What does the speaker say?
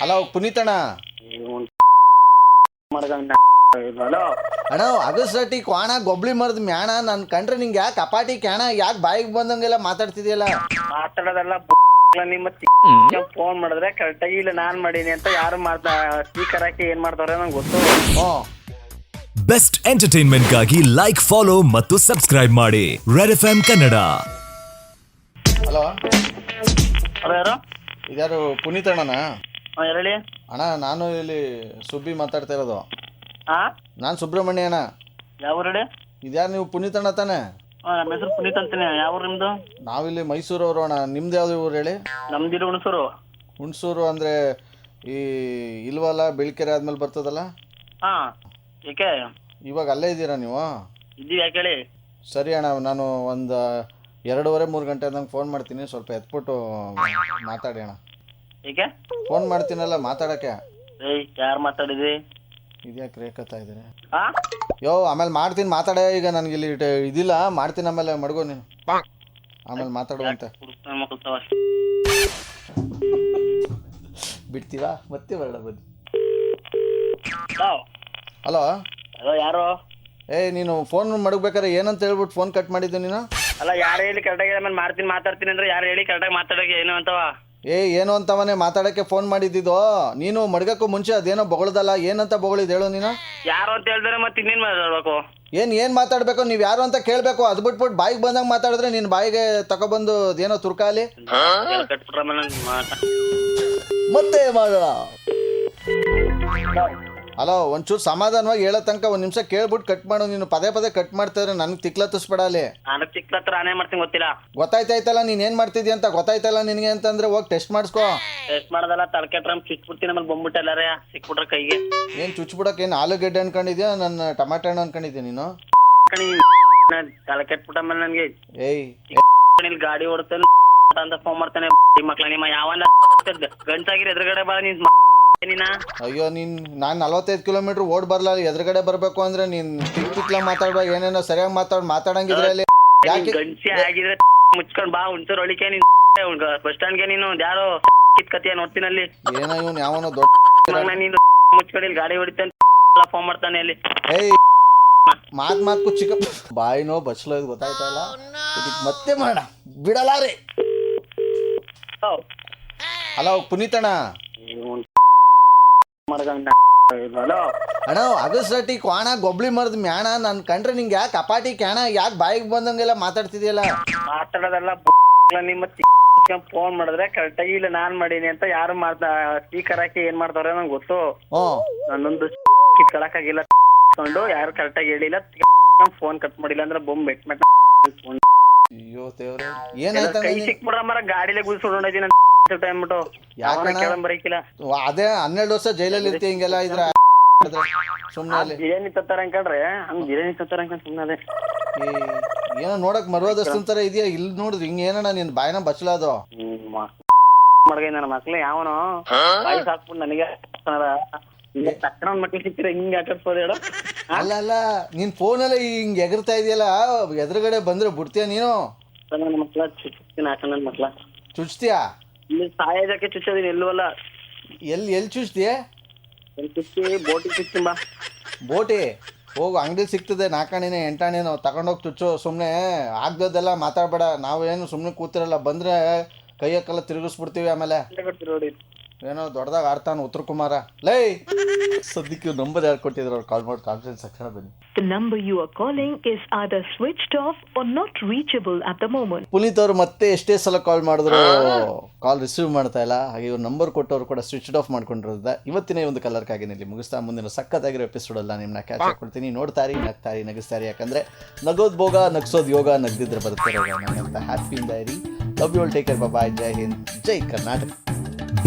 Hello ಪುನೀತಣ್ಣ. Hello ಅಣ್ಣ ಅಗಸಟಿ ಕ್ವಾಣ ಗೊಬ್ಳಿ ಮರದ ಮ್ಯಾಣ ನನ್ ಕಂಡ್ರೆ ನಿಂಗೆ ಯಾಕೆ ಅಪಾಟಿ ಕ್ಯಾಣ ಯಾಕೆ ಬಾಯಿಗೆ ಬಂದಂಗೆಲ್ಲ ಮಾತಾಡ್ತಿದ್ಯಲ್ಲ? ಮಾತಾಡೋದೆಲ್ಲ ನಿಮ್ಮ ಫೋನ್ ಮಾಡಿದ್ರೆ ಕರೆಕ್ಟಾಗಿ ಇಲ್ಲ ನಾನ್ ಮಾಡೀನಿ ಅಂತ ಯಾರು ಮಾಡ್ತಾ ಸ್ಪೀಕರ್ ಹಾಕಿ ಏನ್ ಮಾಡ್ತಾವ್ರೆ ನಂಗೆ ಗೊತ್ತು. ಹ್ಞೂ ಬೆಸ್ಟ್ ಎಂಟರ್ಟೈನ್ಮೆಂಟ್ಗಾಗಿ ಲೈಕ್ ಫಾಲೋ ಮತ್ತು ಸಬ್ಸ್ಕ್ರೈಬ್ ಮಾಡಿ. Red F M Kannada. Hello. Hello ಯಾರು? ಇದ್ಯಾರು ಪುನೀತಣ್ಣನ? ಹಾಂ ಹೇಳಿ. ಅಣ್ಣ ನಾನು ಇಲ್ಲಿ ಸುಬ್ಬಿ ಮಾತಾಡ್ತಾ ಇರೋದು. ಹಾ ನಾನು ಸುಬ್ರಹ್ಮಣ್ಯ ಅಣ್ಣ ಯಾವ ಊರು ಹೇಳಿ? ಇದ್ಯಾರು ನೀವು? ಪುನೀತಣ್ಣ ತಾನೆ? ಹಾಂ ನಮ್ಮ ಹೆಸರು ಪುನೀತ್ ಅಂತೀನಿ. ಯಾವ ಊರು ನಿಮ್ದು? ನಾವಿಲ್ಲಿ ಮೈಸೂರವರು ಅಣ್ಣ. ನಿಮ್ದು ಯಾವ್ದು ಊರು ಹೇಳಿ? ನಮ್ದಿರು ಹುಣಸೂರು. ಹುಣಸೂರು ಅಂದರೆ ಈ ಇಲ್ವಲ್ಲ ಬೆಳ್ಕೆರೆ ಆದ್ಮೇಲೆ ಬರ್ತದಲ್ಲ? ಹಾ ಏಕೆ? ಇವಾಗ ಅಲ್ಲೇ ಇದ್ದೀರಾ ನೀವು? ಇದ್ದೀವಿ ಯಾಕೆ ಹೇಳಿ ಸರಿ ಅಣ್ಣ ನಾನು ಒಂದು ಎರಡೂವರೆ ಮೂರು ಗಂಟೆ ನಂಗೆ ಫೋನ್ ಮಾಡ್ತೀನಿ. ಸ್ವಲ್ಪ ಎತ್ಬಿಟ್ಟು ಮಾತಾಡಿ ಅಣ್ಣ. ಏಕೆ ಫೋನ್ ಮಾಡ್ತೀನಲ್ಲ ಮಾತಾಡಕ್ಕೆ? ಏಯ್ ಯಾರು ಮಾತಾಡಿದ್ರಿ? ಇದ್ಯಾಕೆ ರೇಖತಾ ಇದ್ದೀರಿ ಆ? ಯೋ ಆಮೇಲೆ ಮಾಡ್ತೀನಿ ಮಾತಾಡ ಈಗ ನನಗೆ ಇಲ್ಲಿ ಟ- ಇದಿಲ್ಲ ಮಾಡ್ತೀನಿ ಆಮೇಲೆ ಮಡ್ಗೋ ನೀನು. ಆಮೇಲೆ ಮಾತಾಡುವಂತೆ. ಹುಡುಕ್ತಾನೆ ಬಿಡ್ತೀವಾ ಮತ್ತೆ ಬರೋಣ ಬನ್ನಿ. ಹಲೋ? ಹಲೋ? ಹಲೋ ಯಾರು? ಏಯ್ ನೀನು ಫೋನ್ ಮಡಗ್ಬೇಕಾದ್ರೆ ಏನಂತ ಹೇಳ್ಬಿಟ್ಟು ಫೋನ್ ಕಟ್ ಮಾಡಿದ್ದು ನೀನು? ಅಲ್ಲ ಯಾರು ಹೇಳಿ ಕರೆಕ್ಟಾಗಿ ಆಮೇಲೆ ಮಾಡ್ತೀನಿ ಮಾತಾಡ್ತೀನಿ ಅಂದ್ರೆ ಯಾರು ಹೇಳಿ ಕರೆಕ್ಟಾಗಿ ಮಾತಾಡೋಕೆ ಏನು ಅಂತವ? ಏ ಏನು ಅಂತವನೇ ಮಾತಾಡಕ್ಕೆ ಫೋನ್ ಮಾಡಿದ್ದಿದ್ದು? ನೀನು ಮಡ್ಗಕ್ಕೂ ಮುಂಚೆ ಅದೇನೋ ಬೊಗಳದಲ್ಲ ಏನಂತ ಬೊಗಳಿದ್ದು ಹೇಳು ನೀನು? ಯಾರು ಅಂತ ಹೇಳಿದ್ರೆ ಮತ್ತೆ ಇನ್ನೇನು ಮಾತಾಡ್ಬೇಕು? ಏನು ಏನು ಮಾತಾಡಬೇಕು? ನೀವ್ ಯಾರು ಅಂತ ಕೇಳಬೇಕು? ಅದ್ ಬಿಟ್ಬಿಟ್ಟು ಬಾಯಿಗೆ ಬಂದಂಗೆ ಮಾತಾಡಿದ್ರೆ ನೀನು ಬಾಯಿಗೆ ತಗೊಬಂದು ಅದೇನೋ ತುರ್ಕಾಲಿ ಮತ್ತೆ ಮಾಡೋಣ. ಹಲೋ ಒಂಚೂರು ಸಮಾಧಾನವಾಗಿ ಹೇಳೋ ತನಕ ಒಂದು ನಿಮಿಷ ಕೇಳ್ಬಿಟ್ಟು ಕಟ್ ಮಾಡು. ನೀನು ಪದೇ ಪದೇ ಕಟ್ ಮಾಡ್ತಾ ಇದ್ರೆ ನನಗೆ ತಿಕ್ಲತ್ತಿಸ್ಬೇಡ ಅಲ್ಲಿ. ನಾನು ಚಿಕ್ಕ ಹತ್ರ ನಾನೇ ಮಾಡ್ತೀನಿ ಗೊತ್ತಿಲ್ಲ. ಗೊತ್ತಾಯ್ತಾಯ್ತಲ್ಲ ನೀನ್ ಏನ್ ಮಾಡ್ತಿದ್ಯ ಅಂತ ಗೊತ್ತಾಯ್ತಲ್ಲ ನಿನಗೆ ಅಂತಂದ್ರೆ ಹೋಗಿ ಟೆಸ್ಟ್ ಮಾಡಿಸ್ಕೋ. ಟೆಸ್ಟ್ ಮಾಡದಲ್ಲ ತಡ್ಕೆಟ್ರೆ ಚುಚ್ಬಿಡ್ತೀನಿ ಆಮೇಲೆ ಬಂದ್ಬಿಟ್ಟು ಎಲ್ಲಾರೇ ಸಿಕ್ಬಿಟ್ರೆ ಕೈಗೆ. ಏನು ಚುಚ್ಬಿಡಕ್ಕೆ ಏನು ಆಲೂಗಡ್ಡೆ ಅನ್ಕೊಂಡಿದ್ಯಾ ನನ್ನ ಟಮಾಟೆ ಹಣ್ಣು ಅನ್ಕೊಂಡಿದ್ಯಾ ನೀನು? ಕಣಿ ತಲೆ ಕೆಟ್ಬಿಟ್ಟ ಮೇಲೆ ನನಗೆ. ಏಯ್ ಇಲ್ಲಿ ಗಾಡಿ ಓಡ್ತಾನೆ ಅಂತ ಫೋನ್ ಮಾಡ್ತಾನೆ. ಈ ಮಕ್ಳ ನಿಮ್ಮ ಯಾವನ್ನ ಗಂಟಾಗಿರಿ ಎದುರುಗಡೆ ಬಾ ನೀನ್ ನೀನ ಅಯ್ಯೋ ನೀನ್ ನಾನು ನಲ್ವತ್ತೈದು ಕಿಲೋಮೀಟರ್ ಓಡ್ ಬರ್ಲ ಎದುರುಗಡೆ ಬರಬೇಕು ಅಂದ್ರೆ ನೀನ್ ತಿಕ್ ತಿಕ್ಲ ಮಾತಾಡ್ಬಾ ಏನೇನೋ ಸರಿಯಾಗಿ ಮಾತಾಡ್ ಮಾತಾಡಂಗಿದ್ರೆ ಅಲ್ಲಿ ಯಾಕೆ? ಗಂಟೆ ಆಗಿದ್ರೆ ಮುಚ್ಕೊಂಡ್ ಬಾ ಹುಣ್ಸೂರ್ ಒಳಿಕೆ ನೀನ್ ಬಸ್ ಸ್ಟ್ಯಾಂಡ್ಗೆ ನೀನು ಯಾರೋ ಕಿತ್ಕತಿಯ ನೋಡ್ತೀನಲ್ಲಿ. ಏನೋ ಇವನು ಯಾವನೋ ದೊಡ್ಡ ನೀನು ಮುಚ್ಕೊಂಡು ಇಲ್ಲಿ ಗಾಡಿ ಹೊಡಿತಾನೆ ಫೋನ್ ಮಾಡ್ತಾನೆ ಅಲ್ಲಿ. ಏಯ್ ಮಾತ್ ಮಾತ್ಕು ಚಿಕ್ಕ ಬಾಯಿನೋ ಬಚ್ಲೋ ಇದು ಗೊತ್ತಾಯ್ತಲ್ಲ ಮತ್ತೆ ಮಾಡ ಬಿಡಲಾರೆ ಹಲೋ. ಪುನೀತಣ್ಣ. ಹಲೋ ಅಣ್ಣ ಅಗಸಟಿ ಕ್ವಾಣ ಗೊಬ್ಳಿ ಮರದ ಮ್ಯಾಣ ನನ್ ಕಂಡ್ರೆ ನಿಂಗೆ ಯಾಕೆ ಕಪಾಟಿ ಕ್ಯಾಣ ಯಾಕೆ ಬಾಯಿಗೆ ಬಂದಂಗೆಲ್ಲ ಮಾತಾಡ್ತಿದ್ಯಲ್ಲ? ಮಾತಾಡೋದೆಲ್ಲ ನಿಮ್ಮ ಫೋನ್ ಮಾಡಿದ್ರೆ ಕರೆಕ್ಟಾಗಿ ಇಲ್ಲ ನಾನ್ ಮಾಡೀನಿ ಅಂತ ಯಾರು ಮಾಡ್ತಾ ಸ್ಪೀಕರ್ ಹಾಕಿ ಏನ್ ಮಾಡ್ತಾವ್ರೆ ನಂಗೆ ಗೊತ್ತು. ನನ್ನೊಂದು ಕಿತ್ಕೊಳಕ್ಕಾಗಿಲ್ಲ. ಕೊಂಡು ಯಾರು ಕರೆಕ್ಟಾಗಿ ಹೇಳಿಲ್ಲ. ಫೋನ್ ಕಟ್ ಮಾಡಿಲ್ಲ ಅಂದ್ರೆ ಬೊಂಬ್ ಬೆಟ್ ಮೆಟ್ ಫೋನ್ ಅಯ್ಯೋ ದೇವ್ರೆ ಕೈ ನೀನು? ಸಿಕ್ಬಿಡ ಮರ ಗಾಡಿಲೇ ಗುಡಿಸ್ಕೊಂಡೋಗಿದ್ದೀನಿ ಟೈಮ್ ಬಿಟ್ಟು ಯಾವನ ಯಾಕಣ್ಣ? ಕೇಳಂ ಅದೇ ಹನ್ನೆರಡು ವರ್ಷ ಜೈಲಲ್ಲಿ ಇರ್ತೀಯ ಹಿಂಗೆಲ್ಲ ಇದ್ರ? ಸುಮ್ಮನೆ ಬಿರಿಯಾನಿ ತತ್ತಾರ ಅನ್ಕೊಂಡ್ರೆ ಹಂಗ್ ಬಿರಿಯಾನಿ ತತ್ತಾರ ಅನ್ಕೊಂಡ್ ಸುಮ್ಮನೆ ಈ ಏನೋ ನೋಡಕ್ ಮರುವಾದಷ್ಟು ಥರ ಇದೆಯಾ? ಇಲ್ಲಿ ನೋಡಿದ್ರೆ ಹಿಂಗ ಏನಣ್ಣ ನಿನ್ ಬಾಯಿನ ಬಚ್ಚಲಾದು? ಮಡ್ಗೈ ನನ್ನ ಮಕ್ಳು ಯಾವನು? ಬಾಯಿ ಸಾಕ್ಬಿಟ್ಟು ನನಗೆ. ತಕ್ಕನ ಮಕ್ಳು ಸಿಕ್ಕಿದ್ರೆ ಹಿಂಗೆ ಆಟಾಡ್ಸೋದು ಹೇಳು. ಅಲ್ಲ ಅಲ್ಲ ನೀನ್ ಎಲ್ಲ ಹಿಂಗ್ ಎಗರ್ತಾ ಇದೆಯಲ್ಲ? ಎದುರುಗಡೆ ಬಂದ್ರೆ ಬಿಡ್ತೀಯ ನೀನು? ನನ್ನ ಮಕ್ಳ ಚುಚ್ತೀನಿ ಹಾಕ ನನ್ನ ಮಕ್ಳ. ಚುಚ್ತೀಯಾ? ಇಲ್ಲಿ ಸಾಯೋದಕ್ಕೆ ಚುಚ್ಚೋದಿನಿ ಎಲ್ಲವಲ್ಲ. ಎಲ್ಲಿ ಎಲ್ಲಿ ಚುಚ್ಚಿ ಬೋಟಿ ಚುಚ್ಚಿ ಬಾ. ಬೋಟಿ? ಹೋಗು ಅಂಗಡಿ ಸಿಗ್ತದೆ ನಾಲ್ಕಣಿನೇ ಎಂಟಾಣಿನೋ ತಗೊಂಡೋಗಿ ಚುಚ್ಚು ಸುಮ್ಮನೆ ಆಗ್ದೆಲ್ಲ ಮಾತಾಡಬೇಡ. ನಾವೇನು ಸುಮ್ಮನೆ ಕೂತಿರಲ್ಲ ಬಂದರೆ ಕೈಯಕ್ಕೆಲ್ಲ ತಿರುಗಿಸ್ಬಿಡ್ತೀವಿ ಆಮೇಲೆ. ನೋಡಿ. ಏನೋ ದೊಡ್ಡದಾಗ ಆಡ್ತಾನೆ ಉತ್ತರ ಕುಮಾರ. ಲೈ! ಸದ್ಯಕ್ಕೆ ನಂಬರ್ ಯಾರು ಕೊಟ್ಟಿದ್ರು ಅವ್ರು ಕಾಲ್ ಮಾಡಿ ಕಾನ್ಫರೆನ್ಸ್ ತಕ್ಷಣ ಬನ್ನಿ. The number you are calling is either switched off or not reachable at the moment. Puneeth ಅವರು ಮತ್ತೆ ಎಷ್ಟೇ ಸಲ ಕಾಲ್ ಮಾಡಿದ್ರು ಕಾಲ್ ರಿಸೀವ್ ಮಾಡ್ತಾ ಇಲ್ಲ. ಹಾಗೆ ಇವ್ರು ನಂಬರ್ ಕೊಟ್ಟವರು ಕೂಡ ಸ್ವಿಚ್ ಆಫ್ ಮಾಡ್ಕೊಂಡಿರೋದ ಇವತ್ತಿನ ಈ ಒಂದು ಕಲರ್ ಕಾಗಿನಲ್ಲಿ ಮುಗಿಸ್ತಾ ಮುಂದಿನ ಸಖತ್ತಾಗಿರೋ ಅಲ್ಲ ನಿಮ್ಮನ್ನ ಕ್ಯಾಚ್ ಹಾಕೊಳ್ತೀನಿ ನೋಡ್ತಾರಿ ನಗ್ತಾರಿ ನಗಿಸ್ತಾರಿ ಯಾಕಂದ್ರೆ ನಗೋದ್ ಭೋಗ ನಗ್ಸೋದ್ ಯೋಗ ನಗ್ದಿದ್ರೆ ಬರುತ್ತೆ ರೋಗ ಇಂದ ಹ್ಯಾಪಿ ಇರಿ love you take care bye ಜೈ ಹಿಂದ್ ಜೈ ಕರ್ನಾಟಕ.